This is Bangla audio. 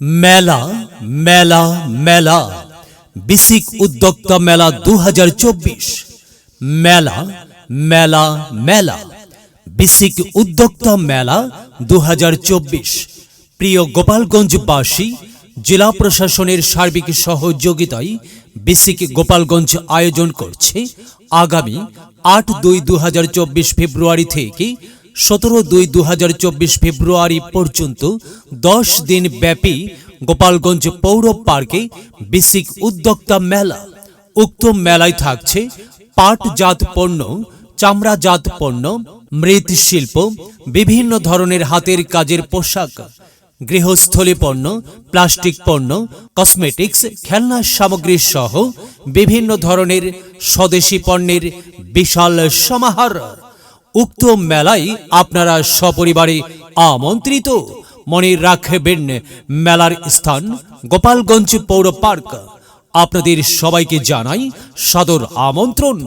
মেলা মেলা মেলা। বিসিক উদ্যোক্তা মেলা দু হাজার চব্বিশ। মেলা মেলা মেলা। বিসিক উদ্যোক্তা মেলা দু হাজার চব্বিশ। প্রিয় গোপালগঞ্জবাসী, জেলা প্রশাসনের সার্বিক সহযোগিতায় বিসিক গোপালগঞ্জ আয়োজন করছে আগামী আট দুই দু ফেব্রুয়ারি থেকে সতেরো দুই দু ফেব্রুয়ারি পর্যন্ত দশ দিন ব্যাপী গোপালগঞ্জ পৌর পার্কে বিসিক উদ্যোক্তা মেলা, উক্ত মেলায় থাকছে পাটজাত পণ্য, চামড়াজাত পণ্য, মৃৎশিল্প, বিভিন্ন ধরনের হাতের কাজের পোশাক, গৃহস্থলী পণ্য, প্লাস্টিক পণ্য, কসমেটিক্স, খেলনা সামগ্রী সহ বিভিন্ন ধরনের স্বদেশি পণ্যের বিশাল সমাহার। উক্ত মেলাই আপনারা সপরিবারে আমন্ত্রিত। মনে রাখবেন, মেলার স্থান গোপালগঞ্জ পৌর পার্ক। আপনাদের সবাইকে জানাই সদর আমন্ত্রণ।